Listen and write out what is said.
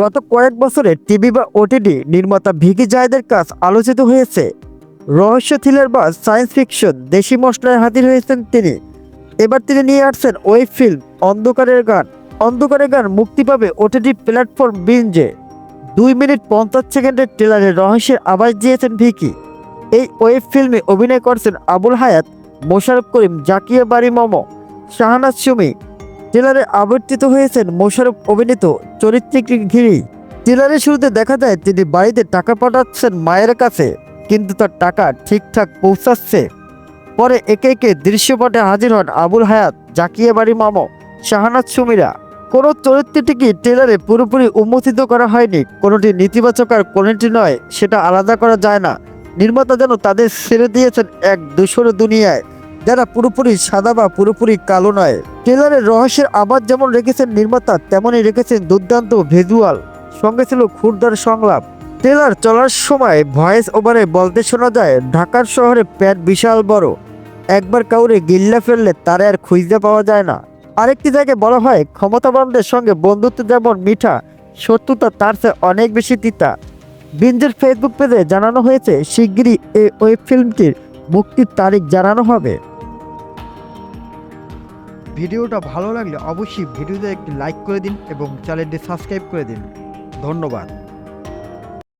গত কয়েক বছরে টিভি বা ওটিটি নির্মাতা ভিকি জায়দের কাজ আলোচিত হয়েছে। রহস্য থ্রিলার বা সায়েন্স ফিকশন দেশি মশলায় হাজির হয়েছেন তিনি। এবার তিনি নিয়ে আসছেন ওয়েব ফিল্ম অন্ধকারের গান। অন্ধকারের গান মুক্তি পাবে ওটিটি প্ল্যাটফর্ম বিঞ্জে। দুই মিনিট পঞ্চাশ সেকেন্ডের ট্রেলারে রহস্যের আভাস দিয়েছেন ভিকি। এই ওয়েব ফিল্মে অভিনয় করছেন আবুল হায়াত মোশারফ করিম, জাকিয়া বাড়ি মম শাহানাজ সুমি ট্রেলারে আবর্তিত হয়েছেন মোশারফ অভিনীত চরিত্রকে ঘিরেই ট্রেলারের শুরুতে দেখা যায় তিনি বাড়িতে টাকা পাঠাচ্ছেন মায়ের কাছে, কিন্তু তার টাকা ঠিকঠাক পৌঁছাচ্ছে। পরে একে একে দৃশ্যপটে হাজির হন আবুল হায়াত, জাকিয়া বাড়ি মামো শাহানাজ সুমিরা। কোনো চরিত্রটিকে ট্রেলারে পুরোপুরি উন্মোচিত করা হয়নি। কোনোটি নেতিবাচক আর কোনোটি নয়, সেটা আলাদা করা যায় না। নির্মাতা যেন তাদের ছেড়ে দিয়েছেন এক দূষর দুনিয়ায়। যারা পুরোপুরি সাদা বা পুরোপুরি কালো নয়। ট্রেলারের রহস্যের আবাদ যেমন রেখেছেন নির্মাতা, তেমনই রেখেছেন দুর্দান্ত ভিজুয়াল সঙ্গে ছিল ক্ষুরদার সংলাপ। ট্রেলার চলার সময় ভয়েস ওভারে বলতে শোনা যায়, ঢাকার শহরে প্যাট বিশাল বড়। একবার কাউরে গিল্লা ফেললে তারে আর খুঁজতে পাওয়া যায় না। আরেকটি জায়গায় বলা হয়, ক্ষমতাবানদের সঙ্গে বন্ধুত্ব যেমন মিঠা, শত্রুতা তার চেয়ে অনেক বেশি তিতা। বিঞ্জের ফেসবুক পেজে জানানো হয়েছে, শিগগিরই এই ওয়েব ফিল্মটির মুক্তির তারিখ জানানো হবে। ভিডিওটা ভালো লাগলে অবশ্যই ভিডিওতে একটি লাইক করে দিন এবং চ্যানেলটি সাবস্ক্রাইব করে দিন। ধন্যবাদ।